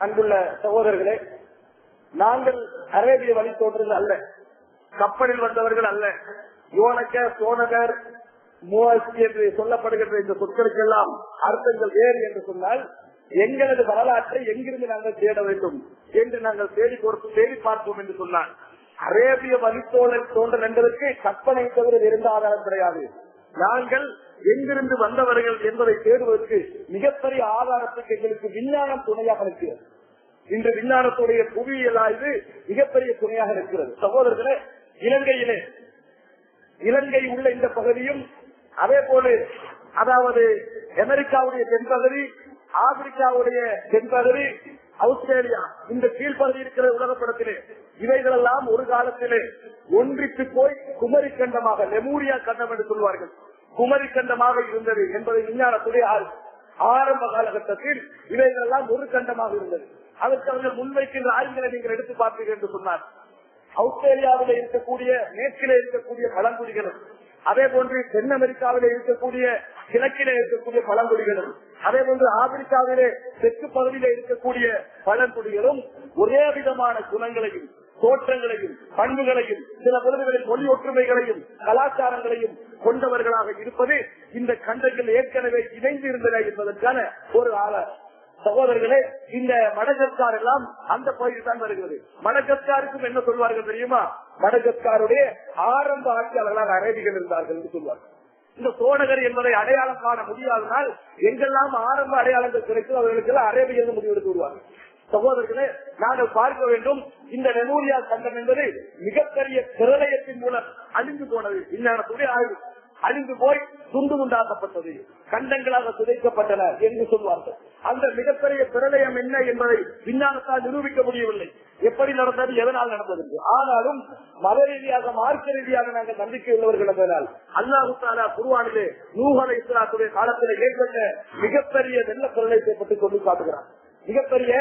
அன்புள்ள சகோதரர்களே நாங்கள் அரேபிய வழித்தோன்றல் அல்ல கப்பலில் வந்தவர்கள் அல்ல யோனக்க சோனகர் மூவாசி என்று சொல்லப்படுகின்ற இந்த சொற்களுக்கு எல்லாம் அர்த்தங்கள் வேறு என்று சொன்னால் எங்களது வரலாற்றை எங்கிருந்து நாங்கள் தேட வேண்டும் என்று நாங்கள் தேடி கொடுத்து தேடி பார்ப்போம் என்று சொன்னார். அரேபிய வழித்தோழர் தோன்றல் என்பதற்கு கற்பனை தவிர இருந்த ஆதாரம் கிடையாது. நாங்கள் எங்கிருந்து வந்தவர்கள் என்பதை தேடுவதற்கு மிகப்பெரிய ஆதாரத்துக்கு எங்களுக்கு விஞ்ஞானம் துணையாக இருக்கிறது. இன்று விஞ்ஞானத்துடைய புவியியல் ஆய்வு மிகப்பெரிய துணையாக இருக்கிறது. சகோதரர்களே இலங்கையிலே இலங்கை உள்ள இந்த பகுதியும் அதே போல அதாவது அமெரிக்காவுடைய தென்பகுதி ஆப்பிரிக்காவுடைய தென்பகுதி ஆஸ்திரேலியா இந்த கீழ்ப்பகுதி இருக்கிற உலகப்படத்திலே இவைகளெல்லாம் ஒரு காலத்திலே ஒன்றித்து போய் குமரி கண்டமாக லெமூரியா கண்டம் என்று சொல்வார்கள். குமரி கண்டமாக இருந்தது என்பதை விஞ்ஞானத்துடைய ஆறு ஆரம்ப காலகட்டத்தில் இவைகளெல்லாம் ஒரு கண்டமாக இருந்தது. அதற்கு அவர்கள் முன்வைக்கின்ற ஆய்வுகளை நீங்கள் எடுத்து பார்த்தீர்கள் என்று சொன்னார். ஆஸ்திரேலியாவில இருக்கக்கூடிய மேற்கிலே இருக்கக்கூடிய பழங்குடிகளும் அதே போன்று தென் அமெரிக்காவிலே இருக்கக்கூடிய கிழக்கிலே இருக்கக்கூடிய பழங்குடிகளும் அதே போன்று ஆப்பிரிக்காவிலே தெற்கு பகுதியிலே இருக்கக்கூடிய பழங்குடிகளும் ஒரே விதமான குணங்களையும் தோற்றங்களையும் பண்புகளையும் சில பொழுதுகளில் மொழி ஒற்றுமைகளையும் கலாச்சாரங்களையும் கொண்டவர்களாக இருப்பது இந்த கண்டங்கள் ஏற்கனவே இணைந்து இருந்தன என்பதற்கான ஒரு ஆதாரம் சகோதரர்களே இந்த மடகஸ்கார் எல்லாம் அந்த பகுதியில் தான் வருகிறது. மடகஸ்காருக்கும் என்ன சொல்வார்கள் தெரியுமா? மடகஸ்காருடைய ஆரம்ப ஆட்சியாளர்களாக அரேபிகள் இருந்தார்கள் என்று சொல்வார்கள். இந்த சோழகர் என்பதை அடையாளம் காண முடியாதனால் எங்கெல்லாம் ஆரம்ப அடையாளங்கள் கிடைக்கும் அவர்களுக்கு அரேபியர்கள் முடிவெடுத்து வருவார்கள். சகோதரர்களே நாங்கள் பார்க்க வேண்டும் இந்த மெமோரியா கண்டம் என்பது மிகப்பெரிய பிரளயத்தின் மூலம் அழிந்து போனது. இன்னொரு ஆய்வு. அழிந்து போய் துண்டு துண்டாக்கப்பட்டது. கண்டங்களாக சிதைக்கப்பட்டன என்று சொல்வார்கள். அந்த மிகப்பெரிய பிரளயம் என்ன என்பதை விஞ்ஞானத்தால் நிரூபிக்க முடியவில்லை. எப்படி நடந்தது எதனால் நடந்தது ஆனாலும் மத ரீதியாக மார்க்க ரீதியாக நாங்கள் நம்பிக்கை உள்ளவர்கள் என்பதால் அல்லாஹுத்தாலா குருவானிலே நூகலை இஸ்லாத்துடைய காலத்தில் ஏற்பட்ட மிகப்பெரிய வெள்ள பிரளயத்தை பற்றி சொல்லி காட்டுகிறார் மிகப்பெரிய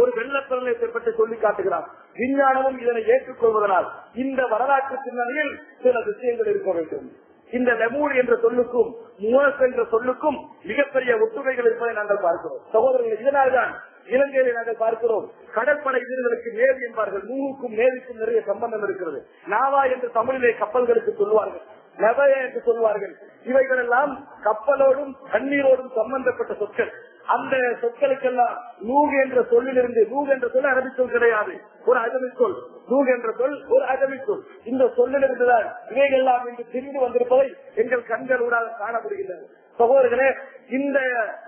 ஒரு வெள்ளப்பிரளயத்தை பற்றி சொல்லி காட்டுகிறார். விஞ்ஞானமும் இதனை ஏற்றுக்கொள்வதனால் இந்த வரலாற்று பின்னணியில் சில விஷயங்கள் இருக்க வேண்டும். இந்த லெமூர் என்ற சொல்லுக்கும் முவஸ் என்ற சொல்லுக்கும் மிகப்பெரிய ஒற்றுமைகள் இருப்பதை நாங்கள் பார்க்கிறோம். சகோதரர்கள் இதனால்தான் இலங்கையில நாங்கள் பார்க்கிறோம். கடற்படை வீரர்களுக்கு மேல் என்பார்கள். நூறுக்கும் மேலுக்கும் நிறைய சம்பந்தம் இருக்கிறது. நாவா என்று தமிழிலே கப்பல்களுக்கு சொல்வார்கள் நபய என்று சொல்வார்கள் இவைகள் எல்லாம் கப்பலோடும் தண்ணீரோடும் சம்பந்தப்பட்ட சொற்கள். அந்த சொற்களுக்கெல்லாம் நூகு என்ற சொல்லிலிருந்து நூகு என்ற சொல் அரபி சொல் கிடையாது. ஒரு அகமி சொல் நூகு என்ற சொல் ஒரு அகமி சொல் இந்த சொல்லிலிருந்துதான் இவைகள்லாம் இன்று திரிந்து வந்திருப்பதை எங்கள் கண்கள் ஊடாக காணப்படுகின்றன. சகோதரர்களே இந்த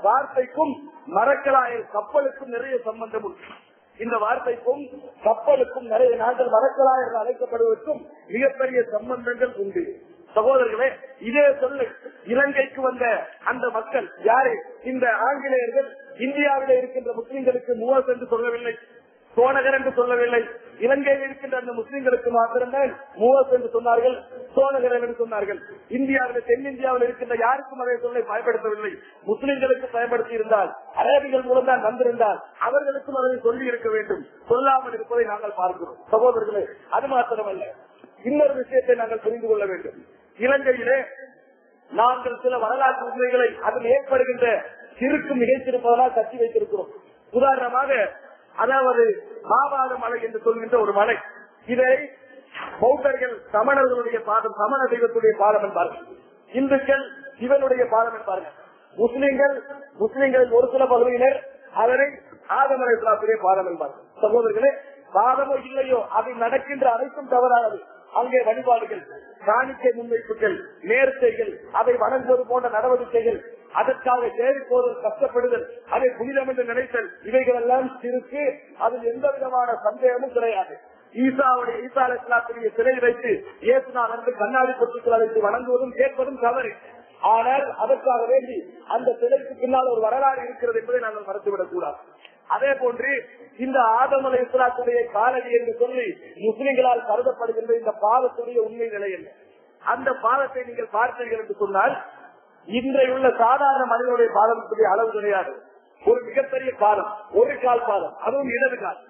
வார்த்தைக்கும் மரக்கலாயில் கப்பலுக்கும் நிறைய சம்பந்தம் உண்டு. இந்த வார்த்தைக்கும் கப்பலுக்கும் நிறைய நாங்கள் மரக்கலா என்று அழைக்கப்படுவதற்கும் மிகப்பெரிய சம்பந்தங்கள் உண்டு. சகோதரர்களே இதே சொல்லு இலங்கைக்கு வந்த அந்த மக்கள் யாரு? இந்த ஆங்கிலேயர்கள் இந்தியாவில இருக்கின்ற முஸ்லிம்களுக்கு மூவஸ் என்று சொல்லவில்லை சோனகர் என்று சொல்லவில்லை இலங்கையில் இருக்கின்ற அந்த முஸ்லிம்களுக்கு மாத்திரம்தான் மூவஸ் என்று சொன்னார்கள் சோனகர் என்று சொன்னார்கள். இந்தியாவில் தென்னிந்தியாவில் இருக்கின்ற யாருக்கும் அதை சொல்லை பயன்படுத்தவில்லை. முஸ்லிம்களுக்கு பயன்படுத்தி இருந்தால் அரேபிகள் மூலம் தான் வந்திருந்தால் அவர்களுக்கும் அதனை சொல்லி இருக்க வேண்டும். சொல்லாமல் இருப்பதை நாங்கள் பார்க்கிறோம். சகோதரர்களே அது மாத்திரமல்ல. இன்னொரு விஷயத்தை நாங்கள் புரிந்து கொள்ள வேண்டும். இலங்கையிலே நாங்கள் சில வரலாற்று உண்மைகளை அதில் ஏற்படுகின்ற சிறுக்கு மிகைத்திருப்பதனால் கட்டி வைத்திருக்கிறோம். உதாரணமாக அதாவது மாபாத மலை என்று சொல்கின்ற ஒரு மலை. இதை பௌத்தர்கள் சமணர்களுடைய பாதம் சமண தெய்வத்துடைய பாதம் என்பார்கள். இந்துக்கள் சிவனுடைய பாதம் என்பார்கள். முஸ்லிம்கள் முஸ்லிம்களின் ஒரு சில பகுதியினர் அதனை ஆதமரை பாதம் என்பார்கள். சகோதரர்களே பாதமோ இல்லையோ அதை நடக்கின்ற அனைத்தும் தவறானது. அங்கே வழிபாடுகள் காணிக்கை முன்வைப்புகள் நேர்த்தைகள் அதை வணங்குவது போன்ற நடவடிக்கைகள் அதற்காக தேடி போதல் கஷ்டப்படுதல் அதை புனிதம் என்று நினைத்தல் இவைகள் எல்லாம் சிறுக்கு அதில் எந்த விதமான சந்தேகமும் கிடையாது. ஈசாவுடைய ஈசா அலிஸ்லாத்துடைய சிலை வைத்து இயேசுநாதன் என்று கண்ணாடி பொருட்கள் வைத்து வணங்குவதும் கேட்பதும் தவறு. ஆனால் அதற்காக வேண்டி அந்த சிலைக்கு பின்னால் ஒரு வரலாறு இருக்கிறது என்பதை நாங்கள் மறந்துவிடக் கூடாது அதே போன்று இந்த ஆதமலை இஸ்லாத்துடைய காலடி என்று சொல்லி முஸ்லிம்களால் கருதப்படுகின்ற இந்த பாவத்துடைய உண்மை நிலை என்ன? அந்த பாவத்தை நீங்கள் பார்த்தீர்கள் என்று சொன்னால் இன்றையுள்ள சாதாரண மனிதனுடைய பாதத்துடைய அளவு கிடையாது. ஒரு மிகப்பெரிய பாலம் ஒரு கால் பாலம் அதுவும் இடது கால்.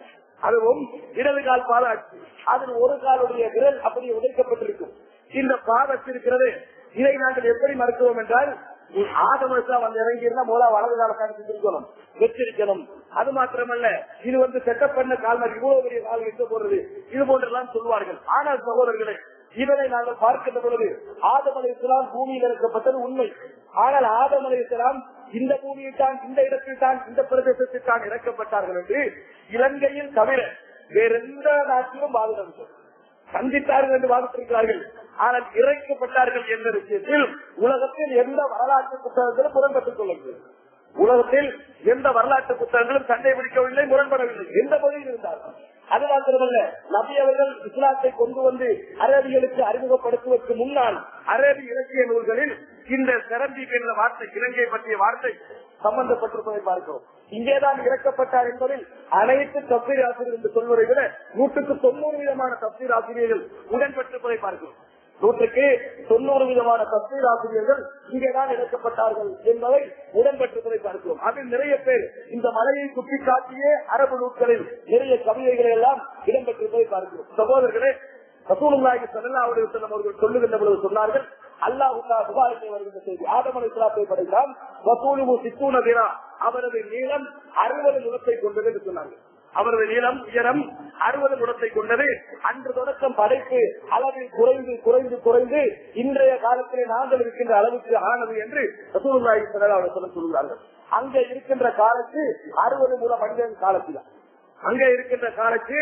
அதுவும் இடது கால் பாலம் அதில் ஒரு காலுடைய விரல் அப்படி உடைக்கப்பட்டிருக்கும். இந்த பாதத்திருக்கிறது இதை நாங்கள் எப்படி மறுக்கிறோம் என்றால் ஆதமனுக்கு வந்து இறங்கி இருந்தா முதல்ல வலது கால காலத்துக்கு வச்சிருக்கணும். அது மாத்திரமல்ல இது வந்து செட்டப் பண்ண கால்நடை இவ்வளவு பெரிய கால் எடுத்து போறது இது போன்றெல்லாம் சொல்வார்கள் ஆனால் சகோதரர்களே இதனை நாங்கள் பார்க்கின்ற பொழுது ஆதமலை பூமியில் இருக்கப்பட்டது உண்மை. ஆனால் ஆதமலை இந்த பூமியில் தான் இந்த இடத்தில் தான் இந்த பிரதேசத்தில் தான் இறக்கப்பட்டார்கள் என்று இலங்கையில் தவிர வேற எந்த நாட்டிலும் வாதிடவில்லை சந்தித்தார்கள் என்று வாதிட்டிருக்கிறார்கள். ஆனால் இறைக்கப்பட்டார்கள் என்ற விஷயத்தில் உலகத்தில் எந்த வரலாற்று புத்தகங்களும் முரண்பட்டுக் கொள்ளவில்லை. உலகத்தில் எந்த வரலாற்று புத்தகங்களும் சண்டை பிடிக்கவில்லை முரண்படவில்லை. எந்த பகுதியில் இருந்தார்கள் அது மாத்திரமல்ல நபி அவர்கள் இஸ்லாத்தை கொண்டு வந்து அரேபிகளுக்கு அறிமுகப்படுத்துவதற்கு முன்னால் அரேபி இலக்கிய நூல்களில் இந்த செரம்பீக் என்ற வார்த்தை இலங்கை பற்றிய வார்த்தை சம்பந்தப்பட்டிருப்பதை பார்க்கிறோம். இங்கேதான் இறக்கப்பட்டார் என்பதில் அனைத்து தப்பீர் ஆசிரியர் என்று சொல்வதை விட நூற்றுக்கு தொண்ணூறு விதமான தப்பீர் ஆசிரியர்கள் உடன்பட்டிருப்பதை பார்க்கிறோம் நூற்றுக்கு தொண்ணூறு விதமான தப்பீர் ஆசிரியர்கள் இங்கேதான் இறக்கப்பட்டார்கள் என்பதை உடன்பட்டிருப்பதை பார்க்கிறோம் அதில் நிறைய பேர் இந்த மலையை சுட்டிக்காட்டியே அரபு நூல்களில் நிறைய கவிதைகளை எல்லாம் இடம்பெற்றிருப்பதை பார்க்கிறோம் சகோதரர்களே ரசூலுல்லாஹி ஸல்லல்லாஹு அலைஹி வஸல்லம் அவர்கள் சொல்லுகின்ற பொழுது சொன்னார்கள் அல்லாஹுக்கா புகாரிலே வருகின்ற செய்தி. ஆதம் அலைஹிஸ்ஸலாத்தை படைத்தான் ரசூலுஹு சித்தூன தினா. அவரது நீளம் அறுபது முகத்தை கொண்டது என்று சொன்னாங்க. அவரது நீளம் உயரம் அறுபது முடத்தை கொண்டது. அன்று தொடக்கம் படைப்பு அளவில் குறைந்து குறைந்து குறைந்து இன்றைய காலத்திலே நாங்கள் இருக்கின்ற அளவுக்கு ஆனது என்று ரசூலுல்லாஹி ஸல்லல்லாஹு சொல்கிறார்கள் அங்க இருக்கின்ற காலத்து அறுபது மூல மனிதன் காலத்தில் அங்க இருக்கின்ற காலத்து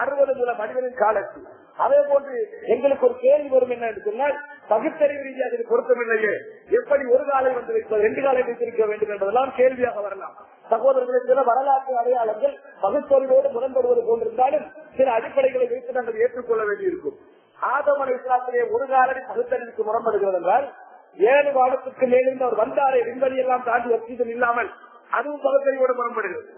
அறுபது மூல மனிதனின் காலத்து. அதே போன்று எங்களுக்கு ஒரு கேள்வி வரும் என்ன என்று சொன்னால் பகுத்தறிவு ரீதியாக இது பொருத்தமில்லையே எப்படி ஒரு காலை வந்து வைப்பது ரெண்டு காலை வைத்திருக்க வேண்டும் என்பதெல்லாம் கேள்வியாக வரலாம். சகோதரர்களை சில வரலாற்று அடையாளங்கள் பகுத்தறிவோடு முரண்படுவது போன்றிருந்தாலும் சில அடிப்படைகளை வைத்து நாங்கள் ஏற்றுக்கொள்ள வேண்டியிருக்கும். ஆதமன இஸ்லாத்திலே ஒரு காலடி பகுத்தறிவுக்கு முரண்படுகிறது என்றால் ஏழு வாரத்துக்கு மேலிருந்து அவர் வந்தாரே விண்வெளி எல்லாம் தாண்டி வசதிகள் இல்லாமல் அதுவும் பகுத்தறிவோடு முரண்படுகிறது.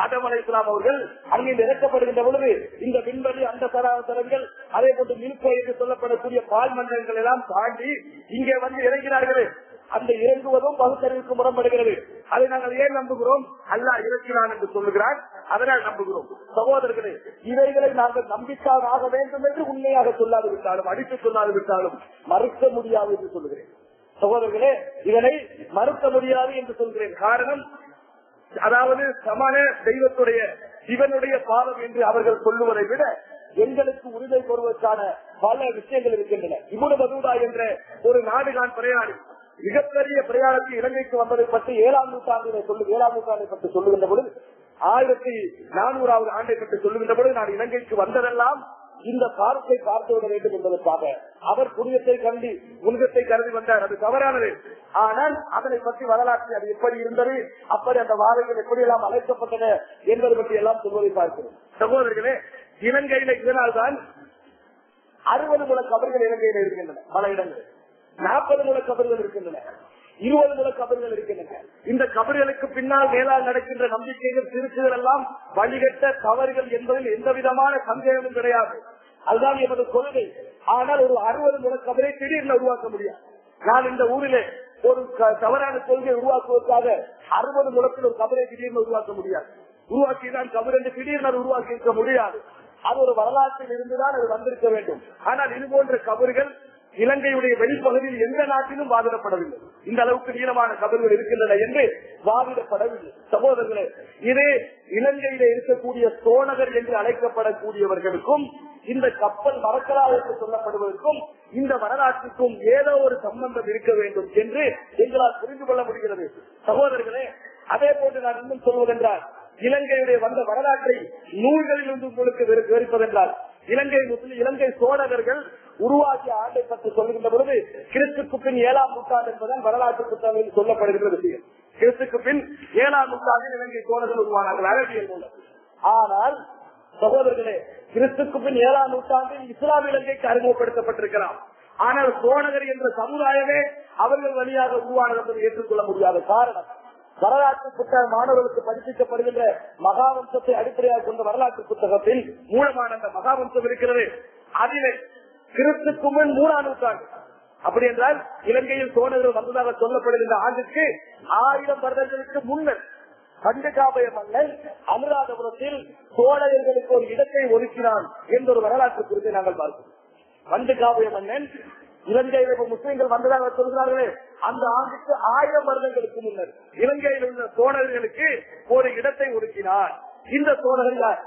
ஆதம் அலை இஸ்லாம் அவர்கள் அங்கிருந்து இறக்கப்படுகின்ற பொழுது இந்த விண்வெளி அந்த சராசரங்கள் அதே போன்று மில்கோ என்று சொல்லப்படக்கூடிய பால் மண்டலங்கள் எல்லாம் தாண்டி இங்கே வந்து இறங்கினார்களே. அந்த இறங்குவதும் பகுத்தறிவுக்கு முரம்படுகிறது அதை நாங்கள் ஏன் நம்புகிறோம்? அல்லா இறக்கிறான் என்று சொல்லுகிறான். அதனால் நம்புகிறோம். சகோதரர்களே இவைகளை நாங்கள் நம்பித்தான் ஆக வேண்டும் என்று உண்மையாக சொல்லாது விட்டாலும் அடித்து சொல்லாது விட்டாலும் மறுக்க முடியாது என்று சொல்லுகிறேன். சகோதரர்களே இதனை மறுக்க முடியாது என்று சொல்கிறேன். காரணம் அதாவது சமண தெய்வத்துடைய சிவனுடைய பாதம் என்று அவர்கள் சொல்லுவதை விட எங்களுக்கு உரிமை பெறுவதற்கான பல விஷயங்கள் இருக்கின்றன. இமுடு பதூடா என்ற ஒரு நாடுகான் பிரயாணி மிகப்பெரிய பிரயாணத்தில் இலங்கைக்கு வந்ததை பற்றி ஏழாம் நூற்றாண்டினை சொல்லு ஏழாம் நூற்றாண்டை பற்றி சொல்லுகின்ற பொழுது ஆயிரத்தி நானூறாவது ஆண்டை பற்றி சொல்லுகின்ற பொழுது நான் இலங்கைக்கு வந்ததெல்லாம் இந்த பாரத்தை பார்த்து விட வேண்டும் என்பதற்காக. அவர் புனிதத்தை கண்டி உலகத்தை கருதி வந்தார். அது தவறானது. ஆனால் அதனை பற்றி வரலாற்று அது எப்படி இருந்தது அப்படி அந்த வாதங்கள் எப்படி எல்லாம் அழைக்கப்பட்டன என்பதை பற்றி எல்லாம் சொல்வதை பார்க்கிறோம். சகோதரர்களே இலங்கையில இதனால்தான் அறுபது முல கபர்கள் இலங்கையில இருக்கின்றன பல இடங்களில். நாற்பது முல கபர்கள் இருக்கின்றன இருபது முல கபர்கள் இருக்கின்றன. இந்த கபர்களுக்கு பின்னால் மேலால் நடக்கின்ற நம்பிக்கைகள் திருச்சுகள் எல்லாம் வழிகட்ட தவறுகள் என்பதில் எந்த விதமான சந்தேகமும் கிடையாது. அதுதான் எமது கொள்கை. ஆனால் ஒரு அறுபது முறை கபரை திடீர்னு உருவாக்க முடியாது. நான் இந்த ஊரிலே ஒரு தவறான கொள்கையை உருவாக்குவதற்காக அறுபது முலத்தில் ஒரு கபரை திடீர்னு உருவாக்க முடியாது. உருவாக்கிதான் கபர் என்று திடீர்னு உருவாக்கி இருக்க முடியாது. அது ஒரு வரலாற்றில் இருந்துதான் அது வந்திருக்க வேண்டும். ஆனால் இது போன்ற கபறுகள் இலங்கையுடைய வெளிப்பகுதியில் எந்த நாட்டிலும் வாதிடப்படவில்லை. இந்த அளவுக்கு நீளமான கபல்கள் இருக்கின்றன என்று வாதிடப்படவில்லை. சகோதரர்களே இது இலங்கையில இருக்கக்கூடிய சோழகர் என்று அழைக்கப்படக்கூடியவர்களுக்கும் இந்த கப்பல் மறக்கலாம் என்று சொல்லப்படுவதற்கும் இந்த வரலாற்றுக்கும் ஏதோ ஒரு சம்பந்தம் இருக்க வேண்டும் என்று எங்களால் புரிந்து கொள்ள முடிகிறது. சகோதரர்களே அதே போன்று நான் இன்னும் சொல்வதென்றால் இலங்கையுடைய வந்த வரலாற்றை நூல்களில் இருந்து உங்களுக்கு விவரிப்பதென்றால் இலங்கை முஸ்லிம் இலங்கை சோழகர்கள் உருவாக்கிய ஆண்டை பற்றி சொல்லுகின்ற பொழுது கிறிஸ்துக்கு பின் ஏழாம் நூற்றாண்டு என்பதன் வரலாற்று புத்தகங்களில் சொல்லப்படுகிற விஷயம். கிறிஸ்துக்கு பின் ஏழாம் நூற்றாண்டில் இலங்கை சோழர்கள் உருவானார்கள் அரபியல் மூலம். ஆனால் சகோதரர்களே கிறிஸ்துக்கு பின் ஏழாம் நூற்றாண்டில் இஸ்லாம் இலங்கைக்கு அறிமுகப்படுத்தப்பட்டிருக்கிறார். ஆனால் சோழகர் என்ற சமுதாயமே அவர்கள் வழியாக உருவானது என்பதை ஏற்றுக்கொள்ள முடியாத காரணம். வரலாற்று புத்தக மாணவர்களுக்கு படிப்பிக்கப்படுகின்ற மகாவம்சத்தை அடிப்படையாக கொண்ட வரலாற்று புத்தகத்தில் மூலமான அந்த மகாவம்சம் இருக்கிறது. அதிலே கிறிஸ்துக்கு முன் மூணாம் நூற்றாண்டு. அப்படி என்றால் இலங்கையில் சோழர்கள் வந்ததாக சொல்லப்படுகின்ற ஆண்டுக்கு ஆயிரம் வருடங்களுக்கு முன்னர் பண்டுகாபய மன்னன் அனுராதபுரத்தில் சோழர்களுக்கு ஒரு இடத்தை ஒதுக்கினான் என்ற ஒரு வரலாற்று குறித்தை நாங்கள் பார்க்கிறோம். பண்டுகாபய மன்னன் இலங்கையில் இப்ப முஸ்லீம்கள் வந்ததாக சொல்கிறார்களே அந்த ஆண்டுக்கு ஆயிரம் வருடங்களுக்கு முன்னர் இலங்கையில் உள்ள சோழர்களுக்கு ஒரு இடத்தை ஒதுக்கினார். இந்த சோழர்கள்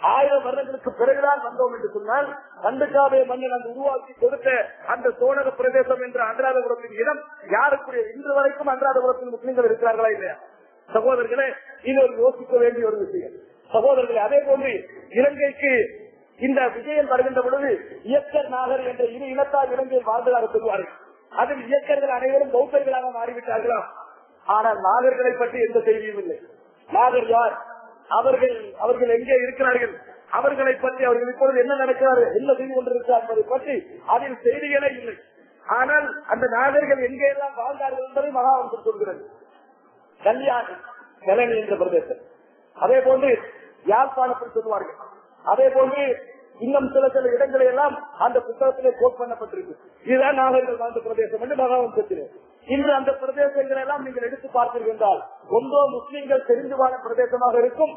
ஆயிரம் வருடங்களுக்கு பிறகுதான் வந்தோம் என்று சொன்னால் கண்டுக்காவே மன்னன் அந்த உருவாக்கி கொடுத்த அந்த சோழக பிரதேசம் என்ற அன்றாதபுரத்தின் இடம் யாருக்குரிய? இன்று வரைக்கும் அன்றாதபுரத்தில் முஸ்லிம்கள் இருக்கிறார்களா இல்லையா? சகோதரர்களே இது ஒரு யோசிக்க வேண்டிய ஒரு விஷயம். சகோதரர்களே அதே போன்று இலங்கைக்கு இந்த விஜயம் வருகின்ற பொழுது இயக்கர் நாகர் என்ற இரு இனத்தால் இலங்கையில் வாழ்ந்ததாக சொல்வார்கள். அதில் இயக்கர்கள் அனைவரும் பௌத்தர்களாக மாறிவிட்டார்களா? ஆனால் நாகர்களை பற்றி எந்த செய்தியும் இல்லை. நாகர் யார்? அவர்கள் அவர்கள் எங்கே இருக்கிறார்கள்? அவர்களை பற்றி அவர்கள் இப்பொழுது என்ன நடக்கிறார் என்ன செய்து கொண்டிருக்கிறார் என்பதை பற்றி அதில் செய்திகளே இல்லை. ஆனால் அந்த நாகர்கள் எங்கே எல்லாம் வாழ்ந்தார்கள் என்பதை மகாவம்சம் சொல்கிறது. கல்யாணி கலனி என்ற பிரதேசம். அதே போன்று யாழ்ப்பாணத்தில் சொல்லுவார்கள் அதே போன்று இன்னும் சில சில இடங்களை எல்லாம் அந்த புத்தகத்திலே கோட் பண்ணப்பட்டிருக்கு. இதுதான் நாகர்கள் வாழ்ந்த பிரதேசம் என்று மகாவம்சத்திலே இன்று அந்த பிரதேசங்களை எல்லாம் நீங்கள் எடுத்து பார்த்தீர்கள் என்றால் ஒன்றோ முஸ்லீம்கள் தெரிந்து வாழ பிரதேசமாக இருக்கும்.